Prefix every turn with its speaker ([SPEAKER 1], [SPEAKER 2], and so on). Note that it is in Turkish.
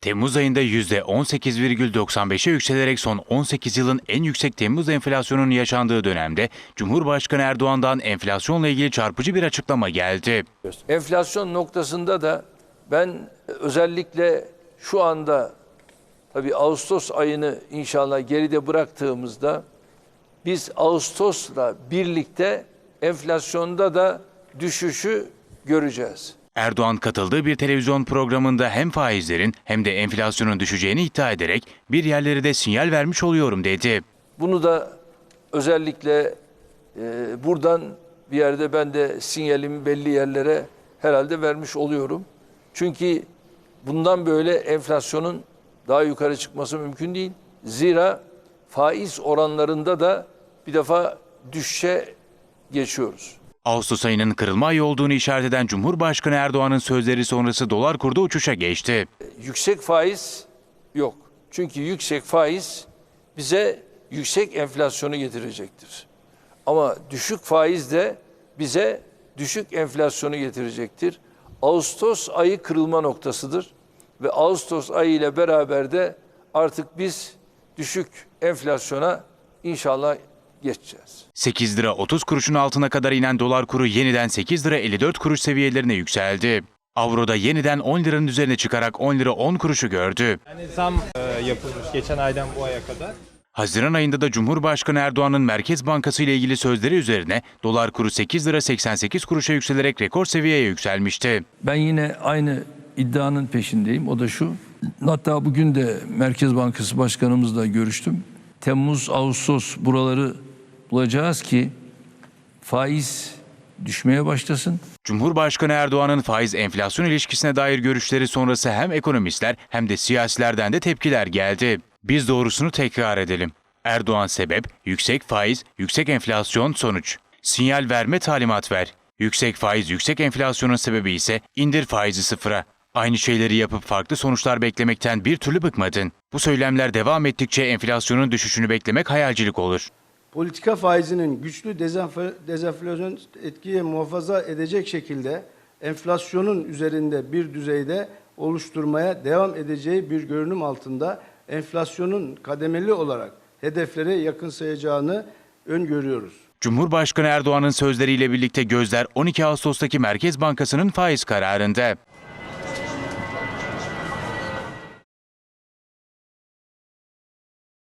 [SPEAKER 1] Temmuz ayında %18,95'e yükselerek son 18 yılın en yüksek Temmuz enflasyonunun yaşandığı dönemde Cumhurbaşkanı Erdoğan'dan enflasyonla ilgili çarpıcı bir açıklama geldi.
[SPEAKER 2] Enflasyon noktasında da ben özellikle şu anda tabii Ağustos ayını inşallah geride bıraktığımızda biz Ağustos'la birlikte enflasyonda da düşüşü göreceğiz.
[SPEAKER 1] Erdoğan katıldığı bir televizyon programında hem faizlerin hem de enflasyonun düşeceğini iddia ederek bir yerlere de sinyal vermiş oluyorum dedi.
[SPEAKER 2] Bunu da özellikle e, buradan bir yerde ben de sinyalimi belli yerlere herhalde vermiş oluyorum. Çünkü bundan böyle enflasyonun daha yukarı çıkması mümkün değil. Zira faiz oranlarında da bir defa düşüşe geçiyoruz.
[SPEAKER 1] Ağustos ayının kırılma ayı olduğunu işaret eden Cumhurbaşkanı Erdoğan'ın sözleri sonrası dolar kurda uçuşa geçti.
[SPEAKER 2] Yüksek faiz yok. Çünkü yüksek faiz bize yüksek enflasyonu getirecektir. Ama düşük faiz de bize düşük enflasyonu getirecektir. Ağustos ayı kırılma noktasıdır ve Ağustos ayı ile beraber de artık biz düşük enflasyona inşallah geçeceğiz.
[SPEAKER 1] 8 lira 30 kuruşun altına kadar inen dolar kuru yeniden 8 lira 54 kuruş seviyelerine yükseldi. Avroda yeniden 10 liranın üzerine çıkarak 10 lira 10 kuruşu gördü.
[SPEAKER 3] Yani zam e, yapılmış geçen aydan bu aya kadar.
[SPEAKER 1] Haziran ayında da Cumhurbaşkanı Erdoğan'ın Merkez Bankası ile ilgili sözleri üzerine dolar kuru 8 lira 88 kuruşa yükselerek rekor seviyeye yükselmişti.
[SPEAKER 4] Ben yine aynı iddianın peşindeyim. O da şu. Hatta bugün de Merkez Bankası Başkanımızla görüştüm. Temmuz, Ağustos buraları bulacağız ki faiz düşmeye başlasın.
[SPEAKER 1] Cumhurbaşkanı Erdoğan'ın faiz enflasyon ilişkisine dair görüşleri sonrası hem ekonomistler hem de siyasilerden de tepkiler geldi. Biz doğrusunu tekrar edelim. Erdoğan sebep, yüksek faiz, yüksek enflasyon sonuç. Sinyal verme talimat ver. Yüksek faiz, yüksek enflasyonun sebebi ise indir faizi sıfıra. Aynı şeyleri yapıp farklı sonuçlar beklemekten bir türlü bıkmadın. Bu söylemler devam ettikçe enflasyonun düşüşünü beklemek hayalcilik olur.
[SPEAKER 5] Politika faizinin güçlü dezenf- dezenflasyon etkiye muhafaza edecek şekilde enflasyonun üzerinde bir düzeyde oluşturmaya devam edeceği bir görünüm altında enflasyonun kademeli olarak hedeflere yakınsayacağını öngörüyoruz.
[SPEAKER 1] Cumhurbaşkanı Erdoğan'ın sözleriyle birlikte gözler 12 Ağustos'taki Merkez Bankası'nın faiz kararında.